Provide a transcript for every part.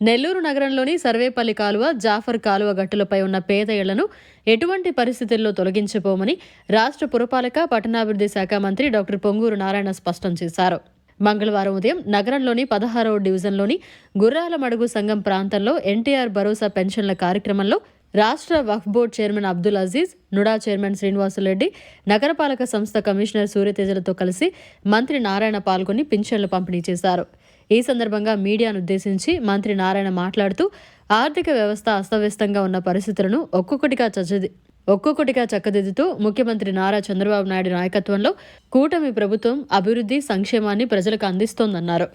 నెల్లూరు నగరంలోని సర్వేపల్లి కాలువ జాఫర్ కాలువ గట్టులపై ఉన్న పేద ఇళ్ళను ఎటువంటి పరిస్థితుల్లో తొలగించబోమని రాష్ట్ర పురపాలక పట్టణాభివృద్ధి శాఖ మంత్రి డాక్టర్ పొంగూరు నారాయణ స్పష్టం చేశారు. మంగళవారం ఉదయం నగరంలోని పదహారవ డివిజన్లోని గుర్రాల మడుగు సంఘం ప్రాంతంలో ఎన్టీఆర్ భరోసా పెన్షన్ల కార్యక్రమంలో రాష్ట్ర Waqf board chairman Abdul Aziz NUDA chairman Srinivasulareddy నగరపాలక సంస్థ కమిషనర్ సూర్యతేజలతో కలిసి మంత్రి నారాయణ పాల్గొని పింఛన్లు పంపిణీ చేశారు. ఈ సందర్భంగా మీడియాను ఉద్దేశించి మంత్రి నారాయణ మాట్లాడుతూ ఆర్థిక వ్యవస్థ అస్తవ్యస్తంగా ఉన్న పరిస్థితులను ఒక్కొక్కటిగా చచ్చది ఒక్కొక్కటిగా చక్కదిద్దుతూ ముఖ్యమంత్రి నారా చంద్రబాబు నాయుడు నాయకత్వంలో కూటమి ప్రభుత్వం అభివృద్ధి సంక్షేమాన్ని ప్రజలకు అందిస్తోందన్నారు.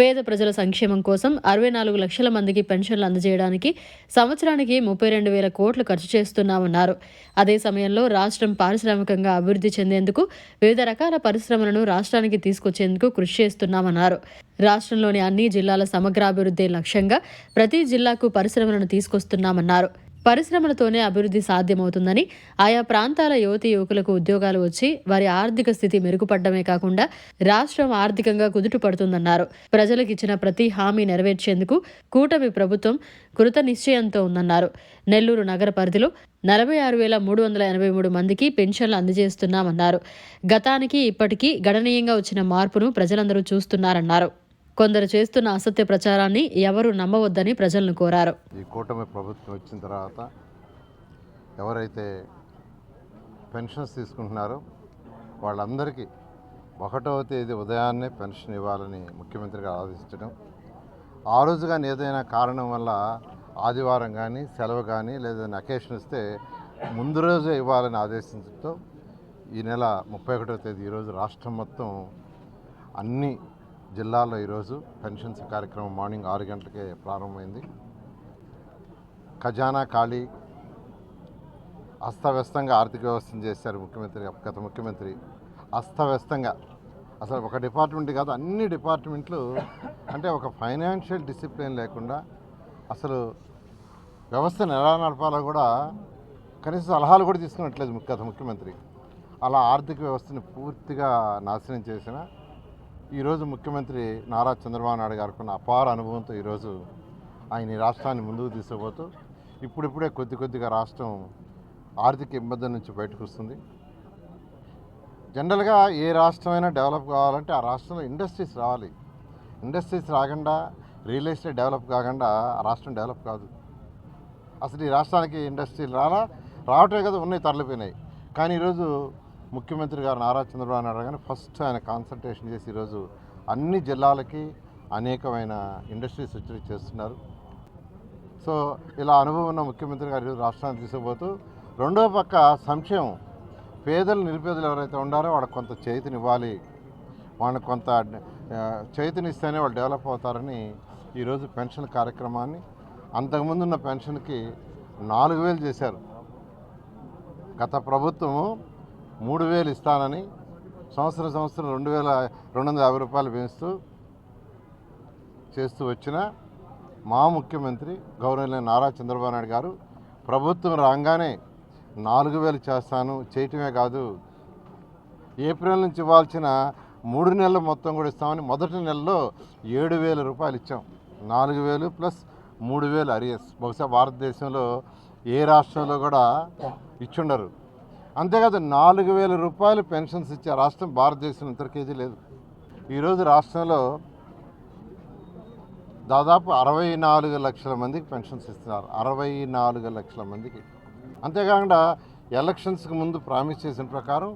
పేద ప్రజల సంక్షేమం కోసం అరవై నాలుగు లక్షల మందికి పెన్షన్లు అందజేయడానికి సంవత్సరానికి ముప్పై రెండు వేల కోట్లు ఖర్చు చేస్తున్నామన్నారు. అదే సమయంలో రాష్ట్రం పారిశ్రామికంగా అభివృద్ధి చెందేందుకు వివిధ రకాల పరిశ్రమలను రాష్ట్రానికి తీసుకొచ్చేందుకు కృషి చేస్తున్నామన్నారు. రాష్ట్రంలోని అన్ని జిల్లాల సమగ్రాభివృద్ధి లక్ష్యంగా ప్రతి జిల్లాకు పరిశ్రమలను తీసుకొస్తున్నామన్నారు. పరిశ్రమలతోనే అభివృద్ధి సాధ్యమవుతుందని ఆయా ప్రాంతాల యువతి యువకులకు ఉద్యోగాలు వచ్చి వారి ఆర్థిక స్థితి మెరుగుపడమే కాకుండా రాష్ట్రం ఆర్థికంగా కుదుటపడుతుందన్నారు ప్రజలకు ఇచ్చిన ప్రతి హామీ నెరవేర్చేందుకు కూటమి ప్రభుత్వం కృత నిశ్చయంతో ఉందన్నారు. నెల్లూరు నగర పరిధిలో నలభై ఆరు వేల మూడు వందల ఎనభై మూడు మందికి పెన్షన్లు అందజేస్తున్నామన్నారు. గతానికి ఇప్పటికీ గణనీయంగా వచ్చిన మార్పును ప్రజలందరూ చూస్తున్నారన్నారు. కొందరు చేస్తున్న అసత్య ప్రచారాన్ని ఎవరు నమ్మవద్దని ప్రజలను కోరారు. ఈ కూటమి ప్రభుత్వం వచ్చిన తర్వాత ఎవరైతే పెన్షన్స్ తీసుకుంటున్నారో వాళ్ళందరికీ ఒకటవ తేదీ ఉదయాన్నే పెన్షన్ ఇవ్వాలని ముఖ్యమంత్రి గారు ఆదేశించడం ఆ రోజు కానీ ఏదైనా కారణం వల్ల ఆదివారం కానీ సెలవు కానీ లేదా అకేషన్ ఇస్తే ముందు రోజే ఇవ్వాలని ఆదేశించడంతో ఈ నెల ముప్పై ఒకటవ తేదీ ఈరోజు రాష్ట్రం మొత్తం అన్ని జిల్లాలో ఈరోజు పెన్షన్స్ కార్యక్రమం మార్నింగ్ ఆరు గంటలకే ప్రారంభమైంది. ఖజానా ఖాళీ అస్తవ్యస్తంగా ఆర్థిక వ్యవస్థను చేశారు ముఖ్యమంత్రి గత ముఖ్యమంత్రి. అస్తవ్యస్తంగా అసలు ఒక డిపార్ట్మెంట్ కాదు అన్ని డిపార్ట్మెంట్లు అంటే ఒక ఫైనాన్షియల్ డిసిప్లిన్ లేకుండా అసలు వ్యవస్థను ఎలా నడపాలో కూడా కనీసం సలహాలు కూడా తీసుకున్నట్లేదు గత ముఖ్యమంత్రి. అలా ఆర్థిక వ్యవస్థని పూర్తిగా నాశనం చేసిన ఈరోజు ముఖ్యమంత్రి నారా చంద్రబాబు నాయుడు గారికి ఉన్న అపార అనుభవంతో ఈరోజు ఆయన ఈ రాష్ట్రాన్ని ముందుకు తీసుకుపోతూ ఇప్పుడిప్పుడే కొద్ది కొద్దిగా రాష్ట్రం ఆర్థిక ఇబ్బందుల నుంచి బయటకు వస్తుంది. జనరల్గా ఏ రాష్ట్రమైనా డెవలప్ కావాలంటే ఆ రాష్ట్రంలో ఇండస్ట్రీస్ రావాలి. ఇండస్ట్రీస్ రాకుండా రియల్ ఎస్టేట్ డెవలప్ కాకుండా ఆ రాష్ట్రం డెవలప్ కాదు. అసలు ఈ రాష్ట్రానికి ఇండస్ట్రీలు రాలా? రావటమే కదా ఉన్నాయి తరలిపోయినాయి. కానీ ఈరోజు ముఖ్యమంత్రి గారు నారా చంద్రబాబు నాయుడు కానీ ఫస్ట్ ఆయన కాన్సన్ట్రేషన్ చేసి ఈరోజు అన్ని జిల్లాలకి అనేకమైన ఇండస్ట్రీస్ వచ్చి చేస్తున్నారు. సో ఇలా అనుభవం ఉన్న ముఖ్యమంత్రి గారు రాష్ట్రాన్ని తీసుకుపోతూ రెండో పక్క సంక్షేమం. పేదలు నిరుపేదలు ఎవరైతే ఉండారో వాళ్ళకి కొంత చేతినివ్వాలి. వాళ్ళకి కొంత ఆ, చేతినిస్తేనే వాళ్ళు డెవలప్ అవుతారని ఈరోజు పెన్షన్ కార్యక్రమాన్ని అంతకుముందు ఉన్న పెన్షన్కి నాలుగు వేలు చేశారు. గత ప్రభుత్వము మూడు వేలు ఇస్తానని సంవత్సరం సంవత్సరం రెండు వేల రెండు వందల యాభై రూపాయలు పెంచుతూ చేస్తూ వచ్చిన మా ముఖ్యమంత్రి గౌరవనీయ నారా చంద్రబాబు నాయుడు గారు ప్రభుత్వం రాగానే నాలుగు వేలు చేస్తాను చేయటమే కాదు ఏప్రిల్ నుంచి ఇవ్వాల్సిన మూడు నెలలు మొత్తం కూడా ఇస్తామని మొదటి నెలలో ఏడు వేల రూపాయలు ఇచ్చాం. నాలుగు వేలు ప్లస్ మూడు వేలు అరియస్. బహుశా భారతదేశంలో ఏ రాష్ట్రంలో కూడా ఇచ్చుండరు. అంతేకాదు నాలుగు వేల రూపాయలు పెన్షన్స్ ఇచ్చే రాష్ట్రం భారతదేశం ఇంతకేజీ లేదు. ఈరోజు రాష్ట్రంలో దాదాపు అరవై నాలుగు లక్షల మందికి పెన్షన్స్ ఇస్తున్నారు. అరవై నాలుగు లక్షల మందికి. అంతేకాకుండా ఎలక్షన్స్కి ముందు ప్రామిస్ చేసిన ప్రకారం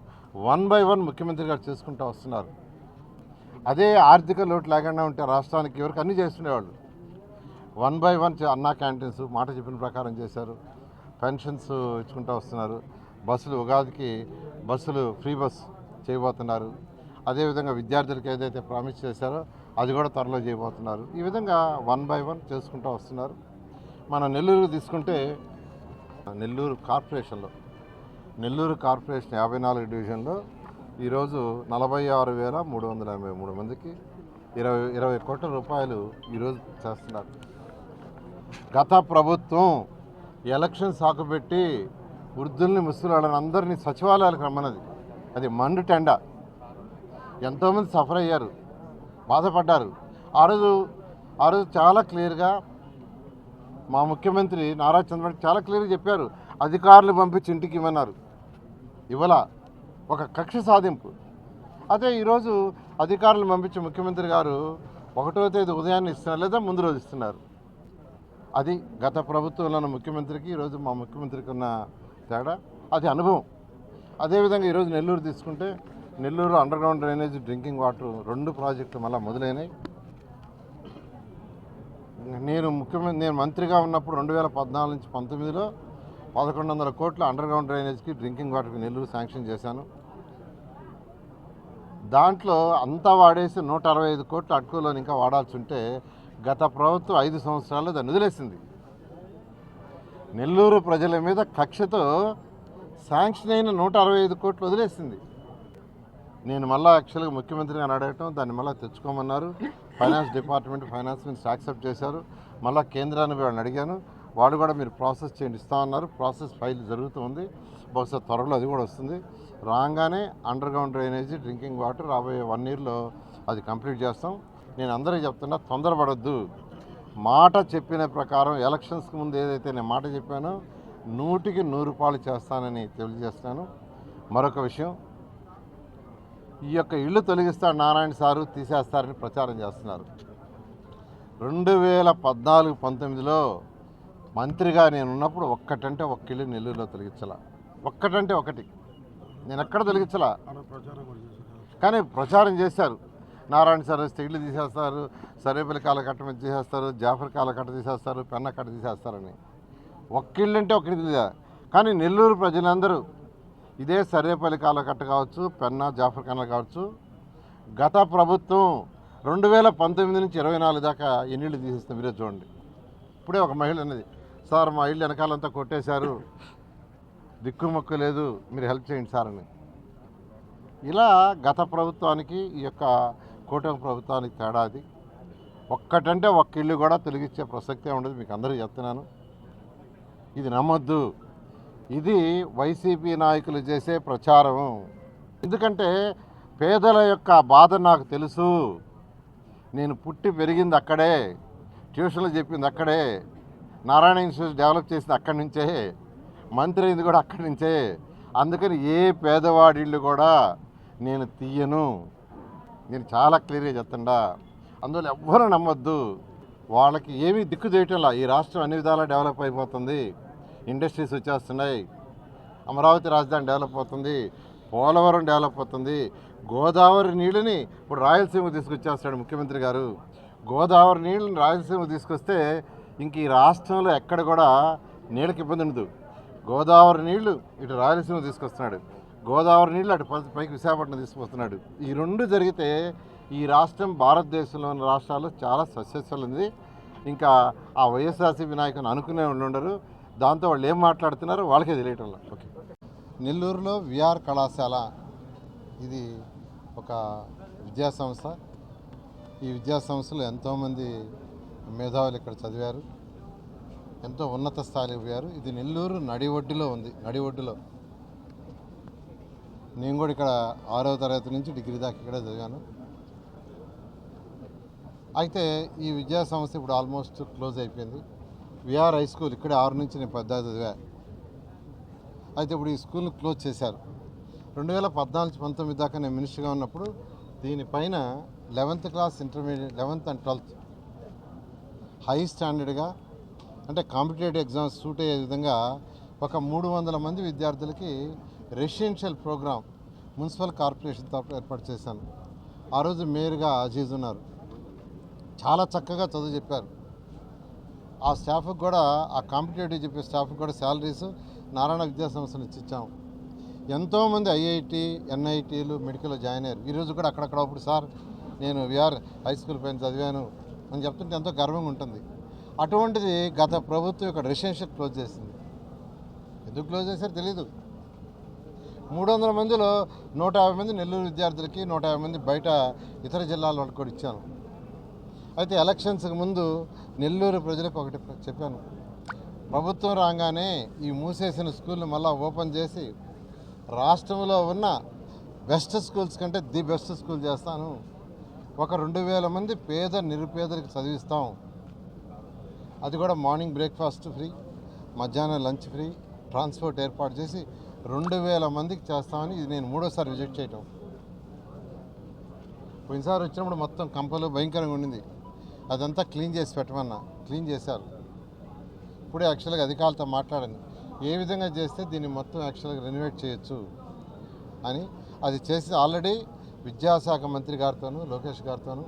వన్ బై వన్ ముఖ్యమంత్రి గారు చేసుకుంటూ వస్తున్నారు. అదే ఆర్థిక లోటు లేకుండా ఉంటే రాష్ట్రానికి ఎవరికి అన్నీ చేస్తుండేవాళ్ళు. One by one Anna canteens మాట చెప్పిన ప్రకారం చేశారు. పెన్షన్స్ ఇచ్చుకుంటూ వస్తున్నారు. బస్సులు ఉగాదికి బస్సులు ఫ్రీ బస్ చేయబోతున్నారు. అదేవిధంగా విద్యార్థులకు ఏదైతే ప్రామిస్ చేశారో అది కూడా త్వరలో చేయబోతున్నారు. ఈ విధంగా వన్ బై వన్ చేసుకుంటూ వస్తున్నారు. మన నెల్లూరు తీసుకుంటే నెల్లూరు కార్పొరేషన్లో నెల్లూరు కార్పొరేషన్ యాభై నాలుగు డివిజన్లో ఈరోజు నలభై ఆరు వేల మూడు వందల ఎనభై మూడు మందికి ఇరవై ఇరవై కోట్ల రూపాయలు ఈరోజు చేస్తున్నారు. గత ప్రభుత్వం ఎలక్షన్ సాకుబెట్టి వృద్ధుల్ని ముసలాళ్ళని అందరినీ సచివాలయాలకు రమ్మన్నది. అది మండు టెండ. ఎంతోమంది సఫర్ అయ్యారు బాధపడ్డారు. ఆ రోజు ఆ రోజు చాలా క్లియర్గా మా ముఖ్యమంత్రి నారా చంద్రబాబు చాలా క్లియర్గా చెప్పారు అధికారులు పంపించి ఇంటికి ఇవ్వన్నారు. ఇవ్వాల ఒక కక్ష సాధింపు. అదే ఈరోజు అధికారులు పంపించి ముఖ్యమంత్రి గారు ఒకటో తేదీ ఉదయాన్నే ఇస్తున్నారు లేదా ముందు రోజు ఇస్తున్నారు. అది గత ప్రభుత్వంలో ఉన్న ముఖ్యమంత్రికి ఈరోజు మా ముఖ్యమంత్రికి ఉన్న తేడా? అది అనుభవం. అదేవిధంగా ఈరోజు నెల్లూరు తీసుకుంటే Nellore underground drainage drinking water రెండు ప్రాజెక్టులు మళ్ళీ మొదలైనాయి. నేను ముఖ్యమంత్రి నేను మంత్రిగా ఉన్నప్పుడు రెండు వేల పద్నాలుగు నుంచి పంతొమ్మిదిలో పదకొండు వందల కోట్ల అండర్ గ్రౌండ్ డ్రైనేజ్కి డ్రింకింగ్ వాటర్కి నెల్లూరు శాంక్షన్ చేశాను. దాంట్లో అంతా వాడేసి నూట అరవై ఐదు కోట్లు అటుకులోని ఇంకా వాడాల్సి ఉంటే గత ప్రభుత్వం ఐదు సంవత్సరాల్లో దాన్ని వదిలేసింది. నెల్లూరు ప్రజల మీద కక్షతో శాంక్షన్ అయిన నూట అరవై ఐదు కోట్లు వదిలేసింది. నేను మళ్ళీ యాక్చువల్గా ముఖ్యమంత్రి గారిని అడగటం దాన్ని మళ్ళీ తెచ్చుకోమన్నారు. Finance department finance minister accept చేశారు. మళ్ళీ కేంద్రాన్ని వాళ్ళని అడిగాను. వాడు కూడా మీరు ప్రాసెస్ చేయండి ఇస్తామన్నారు ప్రాసెస్ ఫైల్ జరుగుతుంది బహుశా త్వరలో అది కూడా వస్తుంది. రాగానే underground drainage drinking water రాబోయే వన్ ఇయర్లో అది కంప్లీట్ చేస్తాం. నేను అందరికీ చెప్తున్నా తొందరపడొద్దు. మాట చెప్పిన ప్రకారం ఎలక్షన్స్కి ముందు ఏదైతే నేను మాట చెప్పానో నూటికి నూరు రూపాయలు చేస్తానని తెలియజేస్తున్నాను. మరొక విషయం ఈ యొక్క ఇల్లు తొలగిస్తాడు నారాయణ సారు తీసేస్తారని ప్రచారం చేస్తున్నారు. రెండు వేల పద్నాలుగు పంతొమ్మిదిలో మంత్రిగా నేను ఉన్నప్పుడు ఒక్కటంటే ఒక్క ఇల్లు నెల్లూరులో తొలగించాల? ఒక్కటంటే ఒకటి. నేను ఎక్కడ తొలగించలా? కానీ ప్రచారం చేశారు. నారాయణ సార్ తెగిలి తీసేస్తారు సరేపల్లి కాలకట్ట తీసేస్తారు జాఫర్ కాలకట్ట తీసేస్తారు పెన్న కట్ట తీసేస్తారని. ఒక్క ఇల్లు అంటే ఒకటి కానీ నెల్లూరు ప్రజలందరూ ఇదే సర్వేపల్లి కాలకట్ట కావచ్చు పెన్న జాఫర్ ఖానా కావచ్చు గత ప్రభుత్వం రెండు వేల పంతొమ్మిది నుంచి ఇరవై నాలుగు దాకా ఎన్నిళ్ళు తీసేస్తాం మీరే చూడండి. ఇప్పుడే ఒక మహిళ అన్నది సార్ మా ఇల్లు వెనకాలంతా కొట్టేశారు దిక్కుమొక్కు లేదు మీరు హెల్ప్ చేయండి సార్ అని. ఇలా గత ప్రభుత్వానికి ఈ యొక్క కూటమి ప్రభుత్వానికి తేడా అది. ఒక్కటంటే ఒక్క ఇల్లు కూడా తొలగించే ప్రసక్తే ఉండదు మీకు అందరూ చెప్తున్నాను. ఇది నమ్మొద్దు. ఇది వైసీపీ నాయకులు చేసే ప్రచారం. ఎందుకంటే పేదల యొక్క బాధ నాకు తెలుసు. నేను పుట్టి పెరిగింది అక్కడే ట్యూషన్లు చెప్పింది అక్కడే నారాయణ ఇన్స్టిట్యూట్ డెవలప్ చేసింది అక్కడి నుంచే మంత్రి అయింది కూడా అక్కడి నుంచే. అందుకని ఏ పేదవాడి ఇల్లు కూడా నేను తీయను. నేను చాలా క్లియర్గా చెప్తుండా అందువల్ల ఎవ్వరూ నమ్మొద్దు. వాళ్ళకి ఏమీ దిక్కు చేయటంలా ఈ రాష్ట్రం అన్ని విధాలా డెవలప్ అయిపోతుంది. ఇండస్ట్రీస్ వచ్చేస్తున్నాయి. అమరావతి రాజధాని డెవలప్ అవుతుంది. పోలవరం డెవలప్ అవుతుంది. గోదావరి నీళ్ళని ఇప్పుడు రాయలసీమ తీసుకొచ్చేస్తాడు ముఖ్యమంత్రి గారు. గోదావరి నీళ్ళని రాయలసీమ తీసుకొస్తే ఇంక ఈ రాష్ట్రంలో ఎక్కడ కూడా నీళ్ళకి ఇబ్బంది ఉండదు. గోదావరి నీళ్ళు ఇటు రాయలసీమ తీసుకొస్తున్నాడు. గోదావరి నీళ్ళు అటు పై- పైకి విశాఖపట్నం తీసుకొస్తున్నాడు ఈ రెండు జరిగితే ఈ రాష్ట్రం భారతదేశంలోని రాష్ట్రాలు చాలా సక్సెస్ఫుల్ ఉంది. ఇంకా ఆ వైఎస్ఆర్సీపీ నాయకుని అనుకునే ఉండి ఉండరు. దాంతో వాళ్ళు ఏం మాట్లాడుతున్నారో వాళ్ళకే తెలియటం ఓకే. నెల్లూరులో విఆర్ కళాశాల. ఇది ఒక విద్యాసంస్థ. ఈ విద్యాసంస్థలో ఎంతోమంది మేధావులు ఇక్కడ చదివారు. ఎంతో ఉన్నత స్థాయికి పోయారు. ఇది నెల్లూరు నడి ఒడ్డులో ఉంది. నడి ఒడ్డులో నేను కూడా ఇక్కడ ఆరో తరగతి నుంచి డిగ్రీ దాకా ఇక్కడే చదివాను. అయితే ఈ విద్యా సంస్థ ఇప్పుడు ఆల్మోస్ట్ క్లోజ్ అయిపోయింది. విఆర్ హై స్కూల్ ఇక్కడే ఆరు నుంచి నేను పెద్ద చదివా. అయితే ఇప్పుడు ఈ స్కూల్ని క్లోజ్ చేశారు. రెండు వేల పద్నాలుగు పంతొమ్మిది దాకా నేను మినిస్టర్గా ఉన్నప్పుడు దీనిపైన eleventh class intermediate eleventh and twelfth high స్టాండర్డ్గా అంటే కాంపిటేటివ్ ఎగ్జామ్స్ సూట్ అయ్యే విధంగా ఒక మూడు వందల మంది విద్యార్థులకి రెసిడెన్షియల్ ప్రోగ్రామ్ మున్సిపల్ కార్పొరేషన్ తరఫున ఏర్పాటు చేశాను. ఆ రోజు మేయర్గా అజీజ్ ఉన్నారు. చాలా చక్కగా చదువు చెప్పారు. ఆ స్టాఫ్కి కూడా ఆ కాంపిటేటివ్ చెప్పే స్టాఫ్కి కూడా శాలరీస్ నారాయణ విద్యా సంస్థ ఇచ్చాము. ఎంతోమంది ఐఐటి ఎన్ఐటీలు మెడికల్లో జాయిన్ అయ్యారు. ఈరోజు కూడా అక్కడక్కడ అప్పుడు సార్ నేను విఆర్ హై స్కూల్ పైన చదివాను అని చెప్తుంటే ఎంతో గర్వంగా ఉంటుంది. అటువంటిది గత ప్రభుత్వం ఇక్కడ రెసిడెన్షియల్ క్లోజ్ చేసింది. ఎందుకు క్లోజ్ చేశారో తెలీదు. మూడు వందల మందిలో నూట యాభై మంది నెల్లూరు విద్యార్థులకి నూట యాభై మంది బయట ఇతర జిల్లాల వాళ్ళకి కూడా ఇచ్చాను అయితే ఎలక్షన్స్కి ముందు నెల్లూరు ప్రజలకు ఒకటి చెప్పాను. ప్రభుత్వం రాగానే ఈ మూసేసిన స్కూల్ని మళ్ళీ ఓపెన్ చేసి రాష్ట్రంలో ఉన్న బెస్ట్ స్కూల్స్ కంటే ది బెస్ట్ స్కూల్ చేస్తాను. ఒక రెండు వేల మంది పేద నిరుపేదలకు చదివిస్తాం. అది కూడా మార్నింగ్ బ్రేక్ఫాస్ట్ ఫ్రీ మధ్యాహ్నం లంచ్ ఫ్రీ ట్రాన్స్పోర్ట్ ఏర్పాటు చేసి రెండు వేల మందికి చేస్తామని ఇది నేను మూడోసారి విజిట్ చేయటం. పోయినసారి వచ్చినప్పుడు మొత్తం కంపలు భయంకరంగా ఉండింది. అదంతా క్లీన్ చేసి పెట్టమన్నా క్లీన్ చేశారు. ఇప్పుడే యాక్చువల్గా అధికారులతో మాట్లాడాను ఏ విధంగా చేస్తే దీన్ని మొత్తం యాక్చువల్గా రెనోవేట్ చేయొచ్చు అని అది చేసి ఆల్రెడీ విద్యాశాఖ మంత్రి గారితోనూ లోకేష్ గారితోనూ.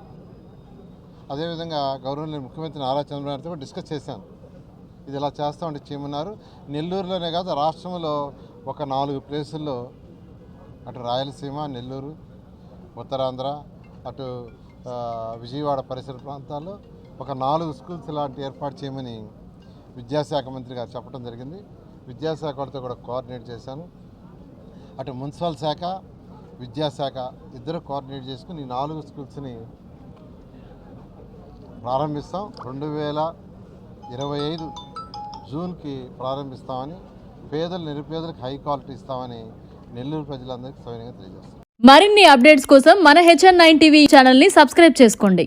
అదేవిధంగా గౌరవనీయ ముఖ్యమంత్రి నారా చంద్రబాబు డిస్కస్ చేశాను. ఇది ఇలా చేస్తామంటే చేయమన్నారు. నెల్లూరులోనే కాదు రాష్ట్రంలో ఒక నాలుగు ప్లేసుల్లో అటు రాయలసీమ నెల్లూరు ఉత్తరాంధ్ర అటు విజయవాడ పరిసర ప్రాంతాల్లో ఒక నాలుగు స్కూల్స్ లాంటి ఏర్పాటు చేయమని విద్యాశాఖ మంత్రి గారు చెప్పడం జరిగింది. విద్యాశాఖ వారితో కూడా కోఆర్డినేట్ చేశాను. అటు మున్సిపల్ శాఖ విద్యాశాఖ ఇద్దరు కోఆర్డినేట్ చేసుకుని ఈ నాలుగు స్కూల్స్ని ప్రారంభిస్తాం. రెండు వేల ఇరవై ఐదు జూన్కి ప్రారంభిస్తామని పేదలు నిరుపేదలకు హై క్వాలిటీ ఇస్తామని నెల్లూరు ప్రజలందరికీ సౌకర్యంగా తెలియజేస్తాం మరిన్ని అప్డేట్స్ కోసం మన హెచ్ఎన్ నైన్ టీవీ ఛానల్ని సబ్స్క్రైబ్ చేసుకోండి.